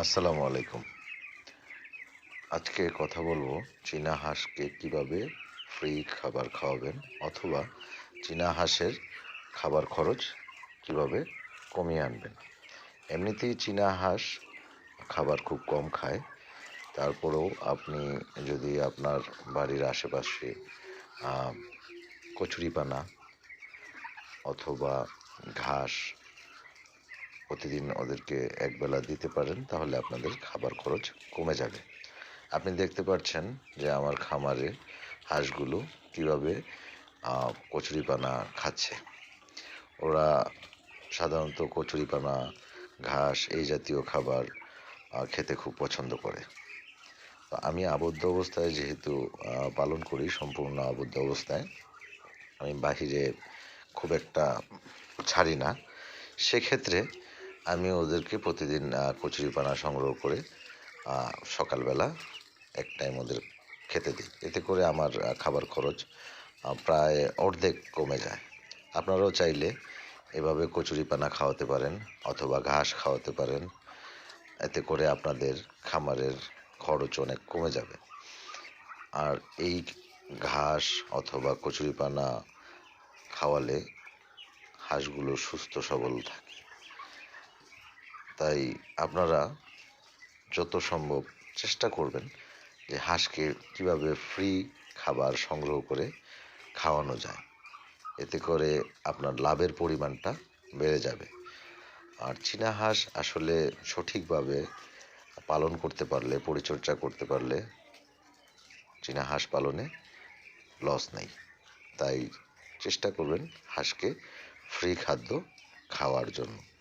আসসালামু আলাইকুম আজকে কথা বলব চীনা হাঁসকে কীভাবে ফ্রি খাবার খাওয়াবেন অথবা চীনা হাঁসের খাবার খরচ কীভাবে কমিয়ে আনবেন। এমনিতেই চীনা হাঁস খাবার খুব কম খায়। তারপরেও আপনি যদি আপনার বাড়ির আশেপাশে কচুরিপানা অথবা ঘাস প্রতিদিন ওদেরকে একবেলা দিতে পারেন, তাহলে আপনাদের খাবার খরচ কমে যাবে। আপনি দেখতে পাচ্ছেন যে আমার খামারে হাঁসগুলো কীভাবে কচুরিপানা খাচ্ছে। ওরা সাধারণত কচুরিপানা, ঘাস এই জাতীয় খাবার খেতে খুব পছন্দ করে। আমি আবদ্ধ অবস্থায় যেহেতু পালন করি, সম্পূর্ণ আবদ্ধ অবস্থায়, আমি বাহিরে খুব একটা ছাড়ি না। সেক্ষেত্রে আমি ওদেরকে প্রতিদিন কচুরিপানা সংগ্রহ করে সকালবেলা এক টাইম ওদের খেতে দিই। এতে করে আমার খাবার খরচ প্রায় অর্ধেক কমে যায়। আপনারাও চাইলে এভাবে কচুরিপানা খাওয়াতে পারেন অথবা ঘাস খাওয়াতে পারেন। এতে করে আপনাদের খামারের খরচ অনেক কমে যাবে। আর এই ঘাস অথবা কচুরিপানা খাওয়ালে হাঁসগুলো সুস্থ সবল থাকে। তাই আপনারা যত সম্ভব চেষ্টা করবেন যে হাঁসকে কীভাবে ফ্রি খাবার সংগ্রহ করে খাওয়ানো যায়। এতে করে আপনার লাভের পরিমাণটা বেড়ে যাবে। আর চীনা হাঁস আসলে সঠিকভাবে পালন করতে পারলে, পরিচর্যা করতে পারলে চীনা হাঁস পালনে লস নেই। তাই চেষ্টা করবেন হাঁসকে ফ্রি খাদ্য খাওয়ার জন্য।